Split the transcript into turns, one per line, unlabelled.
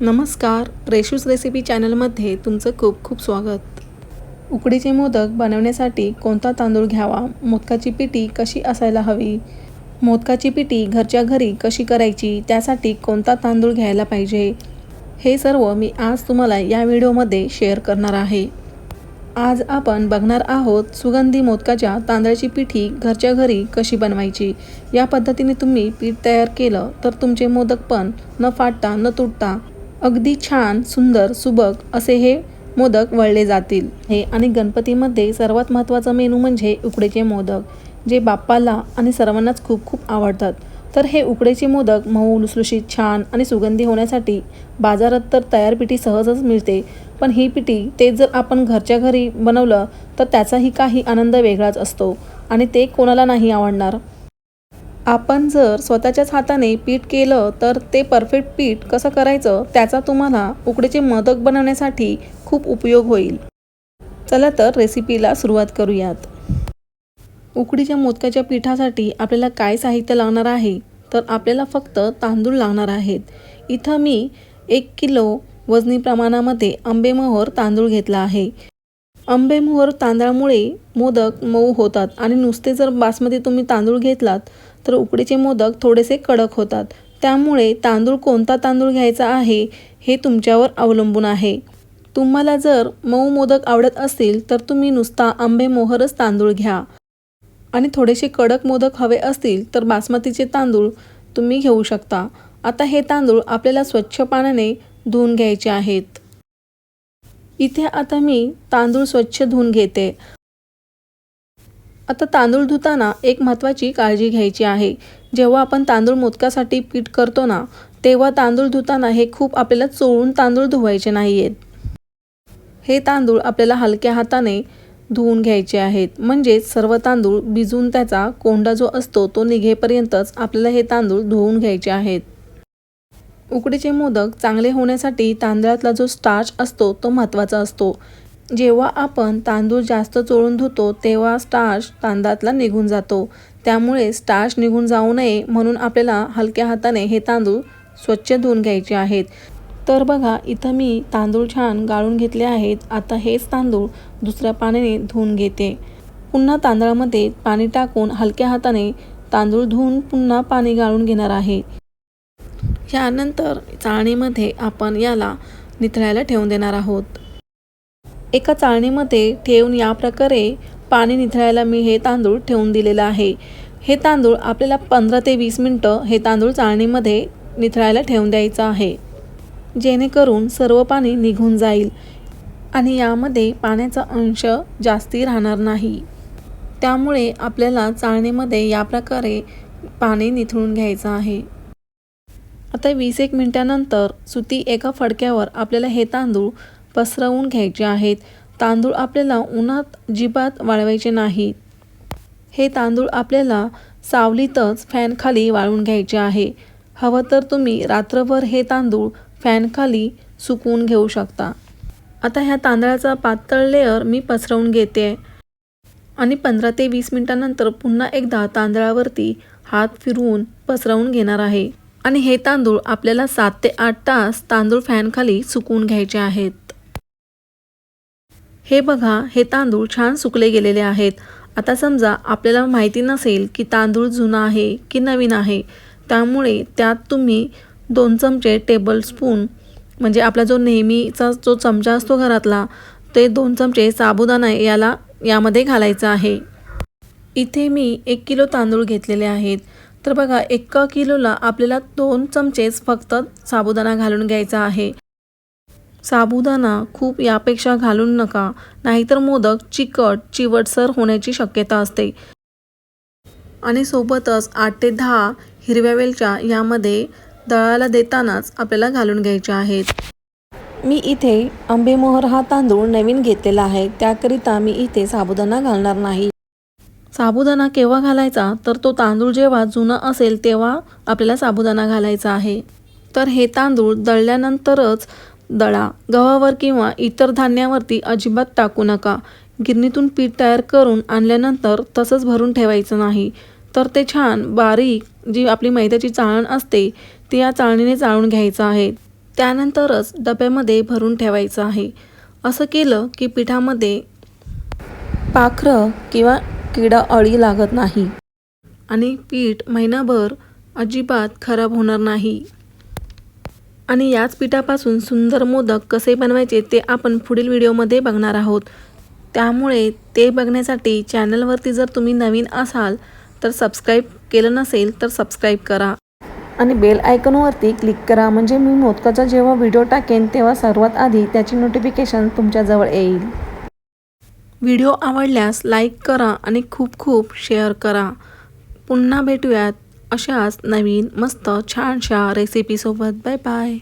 नमस्कार रेशूज रेसिपी चॅनलमध्ये तुमचं खूप खूप स्वागत. उकडीचे मोदक बनवण्यासाठी कोणता तांदूळ घ्यावा? मोदकाची पिठी कशी असायला हवी? मोदकाची पिठी घरच्या घरी कशी करायची? त्यासाठी कोणता तांदूळ घ्यायला पाहिजे? हे सर्व मी आज तुम्हाला या व्हिडिओमध्ये शेअर करणार आहे. आज आपण बघणार आहोत सुगंधी मोदकाच्या तांदळाची पिठी घरच्या घरी कशी बनवायची? या पद्धतीने तुम्ही पीठ तयार केलं तर तुमचे मोदक पण न फाटता न तुटता अगदी छान सुंदर सुबक असे हे मोदक वळले जातील. हे आणि गणपतीमध्ये सर्वात महत्त्वाचा मेनू म्हणजे उकडेचे मोदक जे बाप्पाला आणि सर्वांनाच खूप खूप आवडतात. तर हे उकडेचे मोदक मऊ लुसलुशीत छान आणि सुगंधी होण्यासाठी बाजारात तर तयार पिठी सहजच मिळते पण ही पिठी ते जर आपण घरच्या घरी बनवलं तर त्याचाही काही आनंद वेगळाच असतो आणि ते कोणाला नाही आवडणार? आपण जर स्वतःच्याच हाताने पीठ केलं तर ते परफेक्ट पीठ कसं करायचं त्याचा तुम्हाला उकडीचे मोदक बनवण्यासाठी खूप उपयोग होईल. चला तर रेसिपीला सुरुवात करूयात. उकडीच्या मोदकाच्या पिठासाठी आपल्याला काय साहित्य लागणार आहे? तर आपल्याला फक्त तांदूळ लागणार आहेत. इथं मी एक किलो वजनी प्रमाणामध्ये आंबेमोहर तांदूळ घेतला आहे. आंबेमोहर तांदळामुळे मोदक मऊ होतात आणि नुसते जर बासमती तुम्ही तांदूळ घेतलात तर उकडीचे मोदक थोडेसे कडक होतात. त्यामुळे तांदूळ कोणता तांदूळ घ्यायचा आहे हे तुमच्यावर अवलंबून आहे. तुम्हाला जर मऊ मोदक आवडत असतील तर तुम्ही नुसता आंबेमोहरच तांदूळ घ्या. आणि थोडेसे कडक मोदक हवे असतील तर बासमतीचे तांदूळ तुम्ही घेऊ शकता. आता हे तांदूळ आपल्याला स्वच्छ पाण्याने धुवून घ्यायचे आहेत. इथे आता मी तांदूळ स्वच्छ धुवून घेते. आता तांदूळ धुताना एक महत्त्वाची काळजी घ्यायची आहे. जेव्हा आपण तांदूळ मोदकासाठी पीठ करतो ना तेव्हा तांदूळ धुताना हे खूप आपल्याला चोळून तांदूळ धुवायचे नाही आहेत हे तांदूळ आपल्याला हलक्या हाताने धुवून घ्यायचे आहेत. म्हणजेच सर्व तांदूळ भिजून त्याचा कोंडा जो असतो तो निघेपर्यंतच आपल्याला हे तांदूळ धुवून घ्यायचे आहेत. उकडीचे मोदक चांगले होण्यासाठी तांदळातला जो स्टार्च असतो तो महत्त्वाचा असतो. जेव्हा आपण तांदूळ जास्त चोळून धुतो तेव्हा स्टार्च तांदळातला निघून जातो. त्यामुळे स्टार्च निघून जाऊ नये म्हणून आपल्याला हलक्या हाताने हे तांदूळ स्वच्छ धुवून घ्यायचे आहेत. तर बघा इथं मी तांदूळ छान गाळून घेतले आहेत. आता हेच तांदूळ दुसऱ्या पाण्याने धुवून घेते. पुन्हा तांदळामध्ये पाणी टाकून हलक्या हाताने तांदूळ धुवून पुन्हा पाणी गाळून घेणार आहे. यानंतर चाळणीमध्ये आपण याला निथळायला ठेवून देणार आहोत. एका चाळणीमध्ये ठेवून या प्रकारे पाणी निथळायला मी हे तांदूळ ठेवून दिलेलं आहे. हे तांदूळ आपल्याला पंधरा ते वीस मिनटं हे तांदूळ चाळणीमध्ये निथळायला ठेवून द्यायचं आहे. जेणेकरून सर्व पाणी निघून जाईल आणि यामध्ये पाण्याचा अंश जास्ती राहणार नाही. त्यामुळे आपल्याला चाळणीमध्ये या प्रकारे पाणी निथळून घ्यायचं आहे. आता वीस एक मिनटानंतर सुती एका फडक्यावर आपल्याला हे तांदूळ पसरवून घ्यायचे आहेत. तांदूळ आपल्याला उन्हात जिबात वाळवायचे नाही. हे तांदूळ आपल्याला सावलीतच फॅनखाली वाळवून घ्यायचे आहे. हवं तर तुम्ही रात्रभर हे तांदूळ फॅनखाली सुकवून घेऊ शकता. आता ह्या तांदळाचा पातळ लेअर मी पसरवून घेते. आणि पंधरा ते वीस मिनटानंतर पुन्हा एकदा तांदळावरती हात फिरवून पसरवून घेणार आहे. आणि हे तांदूळ आपल्याला सात ते आठ तास तांदूळ फॅनखाली सुकवून घ्यायचे आहेत. हे बघा हे तांदूळ छान सुकले गेलेले आहेत. आता समजा आपल्याला माहिती नसेल की तांदूळ जुना आहे की नवीन आहे त्यामुळे त्यात तुम्ही दोन चमचे टेबल स्पून म्हणजे आपला जो नेहमीचा जो चमचा असतो घरातला ते दोन चमचे साबुदाणा याला यामध्ये घालायचा आहे. इथे मी एक किलो तांदूळ घेतलेले आहेत. तर बघा एका किलोला आपल्याला दोन चमचेच फक्त साबुदाणा घालून घ्यायचा आहे. साबुदाणा खूप यापेक्षा घालून नका नाहीतर मोदक चिकट चिवटसर होण्याची शक्यता असते. आणि सोबतच आठ ते दहा हिरव्या वेलच्या यामध्ये दळाला देतानाच आपल्याला घालून घ्यायच्या आहेत. मी इथे आंबेमोहर हा तांदूळ नवीन घेतलेला आहे त्याकरिता मी इथे साबुदाणा घालणार नाही. साबुदाणा केव्हा घालायचा? तर तो तांदूळ जेव्हा जुना असेल तेव्हा आपल्याला साबुदाणा घालायचा आहे. तर हे तांदूळ दळल्यानंतरच दळा गव्हावर किंवा इतर धान्यावरती अजिबात टाकू नका. गिरणीतून पीठ तयार करून आणल्यानंतर तसंच भरून ठेवायचं नाही. तर ते छान बारीक जी आपली मैद्याची चाळण असते ती या चाळणीने चाळून घ्यायचं आहे. त्यानंतरच डब्यामध्ये भरून ठेवायचं आहे. असं केलं की पिठामध्ये पाखरं किंवा किडा अळी लागत नाही. आणि पीठ महिनाभर अजिबात खराब होणार नाही. आणि याच पिठापासून सुंदर मोदक कसे बनवायचे ते आपण पुढील व्हिडिओमध्ये बघणार आहोत. त्यामुळे ते बघण्यासाठी चॅनलवरती जर तुम्ही नवीन असाल तर सबस्क्राईब केलं नसेल तर सबस्क्राईब करा. आणि बेल आयकॉनवरती क्लिक करा म्हणजे मी मोदकाचा जेव्हा व्हिडिओ टाकेन तेव्हा सर्वात आधी त्याची नोटिफिकेशन तुमच्याजवळ येईल. व्हिडिओ आवडल्यास लाईक करा आणि खूप खूप शेअर करा. पुन्हा भेटूयात. अशाच नवीन मस्त छानशा रेसिपीसोबत बाय बाय